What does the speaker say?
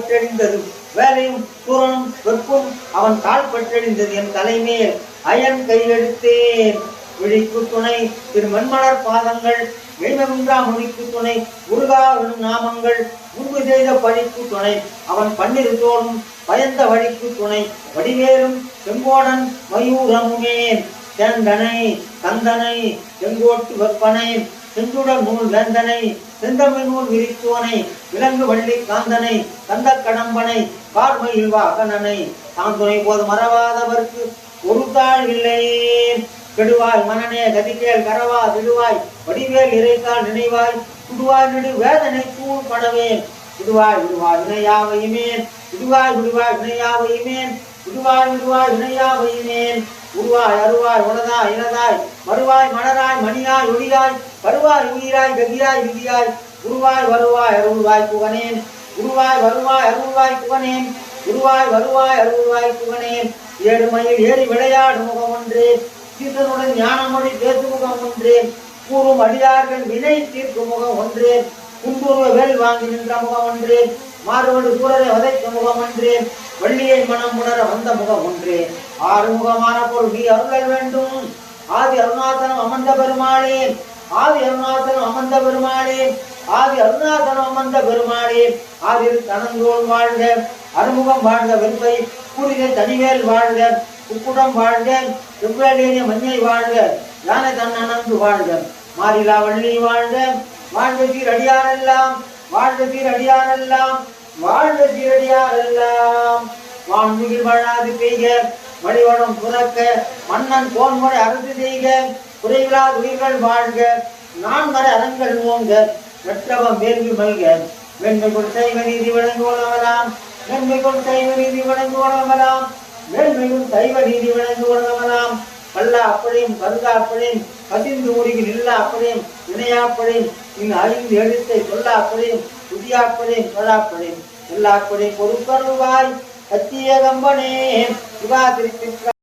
பற்றெறிந்தது. வேலையும் சூரனும் வெப்பும் அவன் கால் பற்றெறிந்தது. என் தலைமேல் அயன் கையெடுத்தேன் விழிக்கு துணை திரு மண்மலர் பாதங்கள் மெய்மகுன்றா மொழிக்கு துணை முருகா எனும் நாமங்கள் முன்பு செய்த பழிக்கு துணை அவன் பன்னிரு தோளும் பயந்த வழிக்கு துணை வடிவேலும் செங்கோடன் மயூரமுமேன். தேந்தனை தந்தனை செங்கோட்டு வெப்பனை செஞ்சுடர் நூல் வேந்தனை செந்தமிழ் நூல் விரித்தோனை விலங்கு வள்ளி காந்தனை கந்த கடம்பனை கார்மயில் வாகனனை. தான் துணை போது மறவாதவர்க்கு ஒரு தாழ் இல்லை கெடுவாய் மனநே கதிகேல் கரவா விடுவாய் வடிவேல் இறைத்தால் நினைவாய் சுடுவாய் நெடு வேதனை தூள் படவேன் விடுவாய் விடுவாய் வினையாவையுமேன் விடுவாய் விடுவாய் வினையாவையுமேன். உருவாய் விடுவாய் வினையாவையுமேன் உருவாய் அருவாய் உனதாய் இனதாய். மறுவாய் மலராய் மணியாய் ஒளியாய். வருவாய் உயிராய் கதியாய் விதியாய். உருவாய் வருவாய் அருள்வாய் புகனேன். உருவாய் வருவாய் அருள்வாய் புகனேன். உருவாய் வருவாய் அருள்வாய் புகனேன். ஏழு மயில் ஏறி விளையாடும் முகம் ஒன்றே. சீசனுடன் ஞானமொழி பேசு முகம் ஒன்றே. கூறும் அடியார்கள் வினை தீர்க்கும் முகம் ஒன்றே. குண்டுருவ வேல் வாங்கி நின்ற முகம் ஒன்றே. மாறுபடு சூரரை வதைக்கும் முகம் ஒன்றே. வள்ளியை மனம் உணர வந்த முகம் ஒன்றே. ஆறுமுகமான பொருள் நீ அருளல் வேண்டும். ஆதி அருணாசனம் அமர்ந்த பெருமாளே. ஆதி அருணாசனம் அமர்ந்த பெருமாளே. ஆதி அருணாசனம் அமர்ந்த பெருமாளே. ஆதில் தனந்தோள் வாழ்க. அறுமுகம் வாழ்க வெறுப்பை. கூறிய தனிவேல் வாழ்க. உப்புடம் வாழ்க. செவ்வேலிய மஞ்சை வாழ்க. யானை தன் அனந்து வாழ்க. மாறிலா வள்ளி வாழ்க. வாழ்ந்த சீர் அடியாரெல்லாம். வாழ்க சீர் அடியாரெல்லாம் வாழ்க சீர் அடியாரெல்லாம் வான்முகில் வாழாது பெய்க மணிவனம் புறக்க மன்னன் கோன்முறை அரசு செய்க குறைவிலா உயிர்கள் வாழ்க நான் வரை அறங்கள் ஓங்க வெற்றவம் வேள்வி மல்க. வெண்மை கொள் சைவ நீதி வழங்கு வெண்மை கொள் சைவ நீதி வழங்கு வெண்மையும் சைவ நீதி வழங்கு கல்லா கள்ள அப்படியும் கருதா அப்படியும் கசிந்து முருகி நில்லா அப்படியும் இணையாப்படையும் இங்கு ஐந்து எழுத்தை சொல்லா சொல்லாப்படையும் புதியாப்படையும் சொல்லாப்படையும் எல்லாப்படையும் பொறுப்பருவாய் சத்திய கம்பனே சிவா திருச்சி